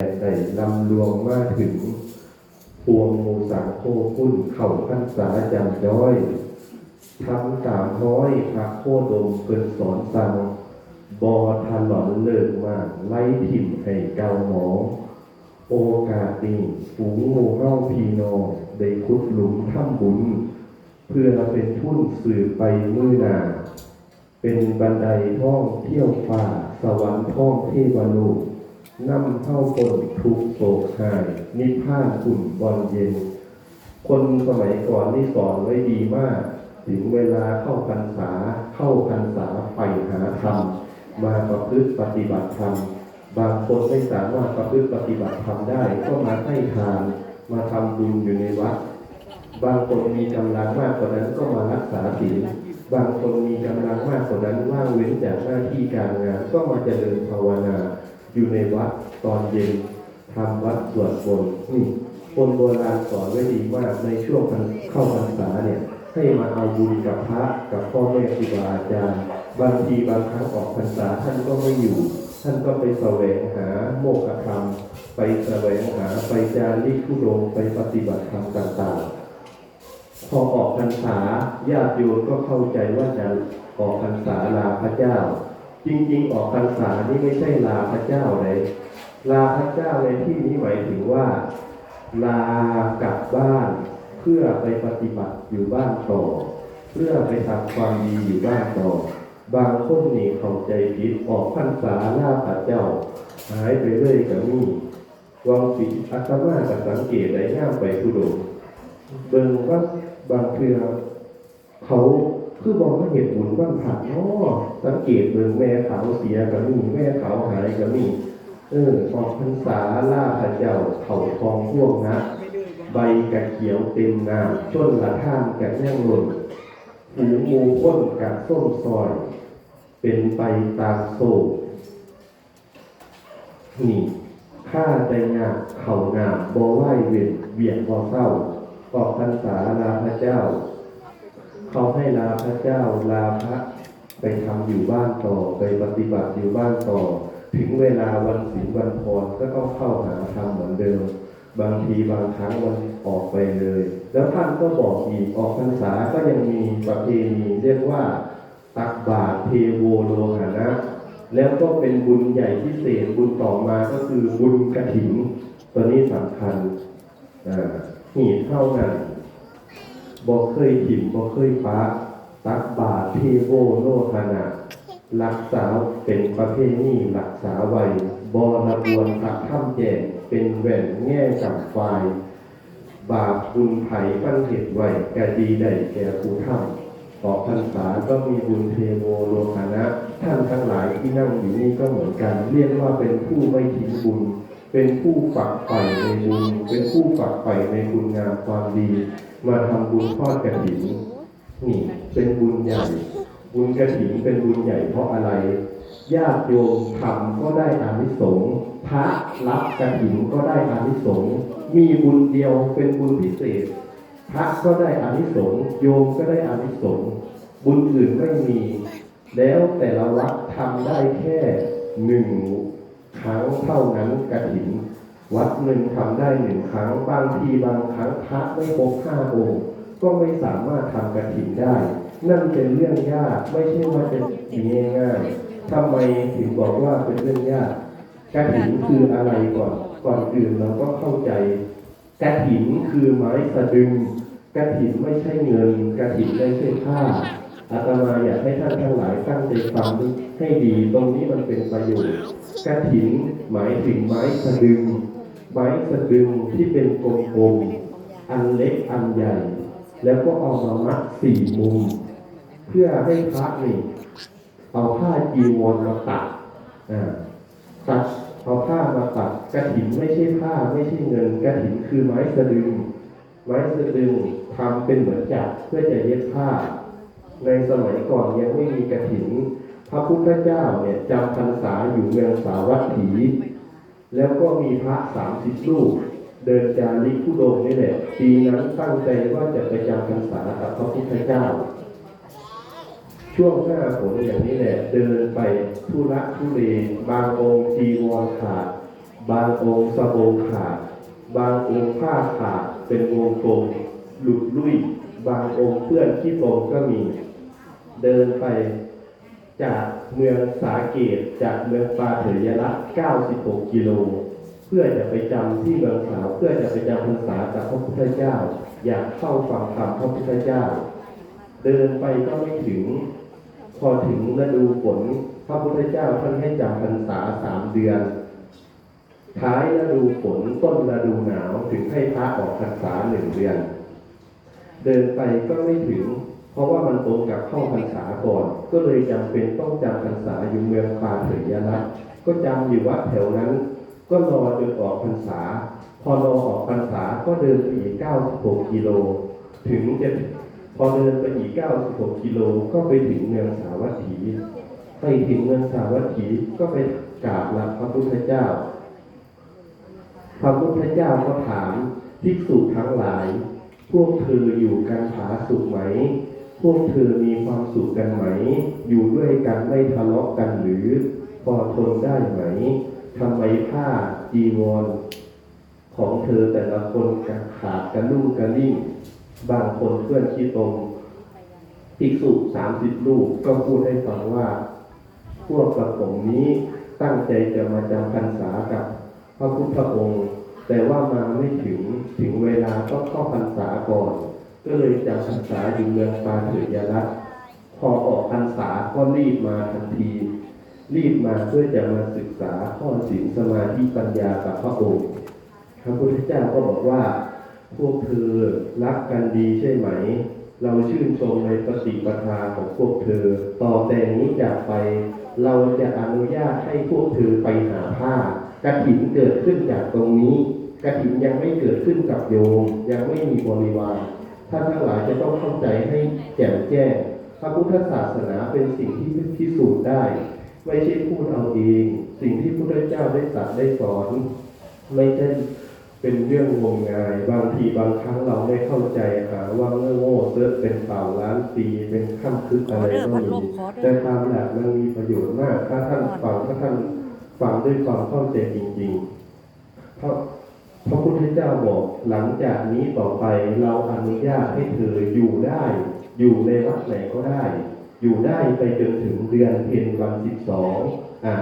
ได้ลำลวงมาถึงปวงโมสังโคคุณเข่าพันษาจำจ้อยทำสามร้อยพระโคดมเกินสอนสังบอทันหลอนเลิกมาไล่ถิ่มให้เกาหมองโอกาสนี้ฝูงโมเฮ้าพีนองได้ขุดหลุมถ้ำบุญ เพื่อเป็นทุ่นสื่อไปมือนาเป็นบันไดท่องเที่ยวฟ้าสวรรค์ท่องเทวโลก นำเข้าคนทุกโศกหายนิพพานขุ่นบอลเย็น คนสมัยก่อนนี่สอนไว้ดีมาก ถึงเวลาเข้าพรรษาเข้าพรรษาไปหาธรรม มาประพฤติปฏิบัติธรรม บางคนไม่สามารถประพฤติปฏิบัติธรรมได้ ก็มาให้ทาน มาทำบุญอยู่ในวัด บางคนมีกำลังมากกว่านั้นก็มารักษาศีลบางคนมีกำลังมากกว่านั้นว่างเว้นจากหน้าที่การงานก็มาเจริญภาวนา อยู่ในวัดตอนเย็นทำวัดสวดมนต์นี่คนโบราณสอนไว้ดีมากในช่วงเข้าพรรษาเนี่ยให้มาเอาบุญกับพระกับพ่อแม่ครูบาอาจารย์บางทีบางครั้งออกพรรษาท่านก็ไม่อยู่ ท่านก็ไปแสวงหาโมกขธรรม ไปแสวงหาไปจาริกทุดงไปปฏิบัติธรรมต่างๆ พอออกพรรษาญาติโยมก็เข้าใจว่าจะออกพรรษาลาพระเจ้า จริงๆ ออกพรรษานี่ไม่ใช่ลาพระเจ้าเลย ลาพระเจ้าในที่นี้หมายถึงว่า ลากลับบ้านเพื่อไปปฏิบัติอยู่บ้านต่อ เพื่อไปทำความดีอยู่บ้านต่อ บางคนนี่ข้าใจผิดออกพรรษาลาพระเจ้า หายไปเรื่อยกับนี่วางปิดอัตมากับสังเกตได้ย่ามไปทุดงเบิ่งว่าบางเทือเขา คือบอกว่าเหตุบุญบ้านผักเนาะสังเกตเบิ่งแม่ขาวเสียกับนี่แม่ขาวหายกับนี่เออออกพรรษาล่าพระเจ้าเขาทองพ่วงนะ ใบกระเขียวเต็มนาชนละท่านกะแน่งหล่นหูมูข้นกะส้มซอย เป็นไปตามโซ่นี่ข้าใจงามเข่างามบ่ไหวเวียนเวียนบ่เศร้าออกพรรษาลาพระเจ้า เขาให้ลาพระเจ้าลาพระไปทำอยู่บ้านต่อไปปฏิบัติอยู่บ้านต่อ ถึงเวลาวันศีลวันพรก็ต้องเข้าหาธรรมเหมือนเดิม บางทีบางครั้งมันออกไปเลย แล้วท่านก็บอกอีกออกพรรษาก็ยังมีประเพณีเรียกว่าตักบาตรเทโวโลหะนะแล้วก็เป็นบุญใหญ่พิเศษบุญต่อมาก็คือบุญกระถิ่นตัวนี้สำคัญอ่าหีดเท่านั้น บอกเคยถิ่มบอกเคยปะตักบาตรเทโวโลหนะรักษาเป็นประเพณีรักษาไว้บรบวนตักข้ามแจงเป็นแหวนแง่จับไฟบาปบุญไผ่ปั้นเหตุไว้แก่ดีได้แก่ผู้ทำออพรรษาก็มีบุญเทโวโลหะนะท่านทั้งหลายที่นั่งอยู่นี่ก็เหมือนกัน เรียกว่าเป็นผู้ไม่ทิ้งบุญ เป็นผู้ฝักใฝ่ในบุญ เป็นผู้ฝักใฝ่ในคุณงามความดี มาทำบุญทอดกระถิ่นนี่เป็นบุญใหญ่ บุญกระถิ่นเป็นบุญใหญ่เพราะอะไรญาติโยมทำก็ได้อานิสงส์พระรับกระถิ่นก็ได้อานิสงส์มีบุญเดียวเป็นบุญพิเศษ พระก็ได้อานิสงส์โยมก็ได้อานิสงส์บุญอื่นไม่มี แล้วแต่ละวัดทำได้แค่หนึ่งครั้งเท่านั้นกระถิ่น วัดหนึ่งทำได้หนึ่งครั้ง บางทีบางครั้งพระไม่ครบห้าองค์ก็ไม่สามารถทำกระถิ่นได้ นั่นเป็นเรื่องยากไม่ใช่ว่าจะมีง่ายๆทำไมถึงบอกว่าเป็นเรื่องยากกระถิ่นคืออะไรก่อนก่อนอื่นเราก็เข้าใจกระถิ่นคือไม้สะดึงกระถิ่นไม่ใช่เงินกระถิ่นไม่ใช่ผ้าอาตมาอยากให้ท่านทั้งหลายตั้งใจฟังให้ดีตรงนี้มันเป็นประโยชน์กระถินหมายถึงไม้สะดึง ไม้สะดึงที่เป็นกลมๆอันเล็กอันใหญ่ แล้วก็เอามามัดสี่มุม เพื่อให้พระนี่เอาผ้าจีวรมาตัดอ่าตัดเอาผ้ามาตัดกระถินไม่ใช่ผ้าไม่ใช่เงินกระถินคือไม้สะดึง ไม้สะดึงทำเป็นเหมือนจักรเพื่อจะเย็บผ้า ในสมัยก่อนยังไม่มีกระถิน พระพุทธเจ้าเนี่ยจำพรรษาอยู่เมืองสาวัตถี แล้วก็มีพระสามสิบรูปเดินจาริกผู้โดงนี่แหละปีนั้นตั้งใจว่าจะไปจำพรรษากับพระพุทธเจ้า ช่วงหน้าฝนอย่างนี้แหละเดินไปทุระทุเรบางองค์จีวรขาด บางองค์สบงขาด บางองค์ผ้าขาดเป็นวงกลมหลุดลุ่ยบางองค์เปื้อนขี้โคลนก็มี เดินไป จากเมืองสาเกตจากเมืองปาเถยละ 96 กิโล เพื่อจะไปจำที่เมืองสาวเพื่อจะไปจำพรรษาจากพระพุทธเจ้า อยากเข้าฟังธรรมพระพุทธเจ้า เดินไปก็ไม่ถึง พอถึงฤดูฝนพระพุทธเจ้าท่านให้จำพรรษาสามเดือน ท้ายฤดูฝนต้นฤดูหนาวถึงให้พระออกพรรษาหนึ่งเดือน เดินไปก็ไม่ถึง เพราะว่ามันตรงกับเข้าพรรษาก่อน ก็เลยจำเป็นต้องจำพรรษาอยู่เมืองปาเถยละก็จำอยู่ว่าแถวนั้น ก็รอจนออกพรรษา พอรอออกพรรษาก็เดินไปอีก96กิโล ถึงจะพอเดินไปอีก96กิโลก็ไปถึงเมืองสาวัตถีไปถึงเมืองสาวัตถีก็ไปกราบลาพระพุทธเจ้า พระพุทธเจ้าก็ถามภิกษุทั้งหลาย พวกเธออยู่กันผาสุขไหม พวกเธอมีความสุขกันไหม อยู่ด้วยกันไม่ทะเลาะกันหรือพอทนได้ไหมทำไมผ้าจีวรของเธอแต่ละคนกันขาดกันลุ่งกันลิ่งบางคนเพื่อนขี้ตมภิกษุสามสิบลูกก็พูดให้ฟังว่า พวกกระผมนี้ตั้งใจจะมาจำพรรษากับพระพุทธองค์ แต่ว่ามาไม่ถึงถึงเวลาก็เข้าพรรษาก่อน ก็เลยจำพรรษาอยู่เมืองปาเถยรัตน์พอออกพรรษาก็รีบมาทันที รีบมาเพื่อจะมาศึกษาข้อศีลสมาธิปัญญากับพระองค์พระพุทธเจ้าก็บอกว่า พวกเธอรักกันดีใช่ไหม เราชื่นชมในปฏิปทาของพวกเธอ ต่อแต่นี้จากไป เราจะอนุญาตให้พวกเธอไปหาผ้ากระถินเกิดขึ้นจากตรงนี้กระถินยังไม่เกิดขึ้นกับโยมยังไม่มีบริวาร ท่านทั้งหลายจะต้องเข้าใจให้แจ่มแจ้ง พระพุทธศาสนาเป็นสิ่งที่พิสูจน์ได้ ไม่ใช่พูดเอาเอง สิ่งที่พระพุทธเจ้าได้ตรัสได้สอนไม่ใช่เป็นเรื่องงมงาย บางทีบางครั้งเราไม่เข้าใจหาว่าเมื่อโง่เซิร์ชเป็นเป่าล้านปีเป็นข้ามคึกอะไรก็มีแต่ความหลักมันมีประโยชน์มาก ถ้าท่านฟังถ้าท่านฟังด้วยความเข้าใจจริงๆเพราะ พระพุทธเจ้าบอกหลังจากนี้ต่อไปเราอนุญาตให้เธออยู่ได้ อยู่ในวัดไหนก็ได้ อยู่ได้ไปจนถึงเดือนเพ็ญวันสิบสองอ่า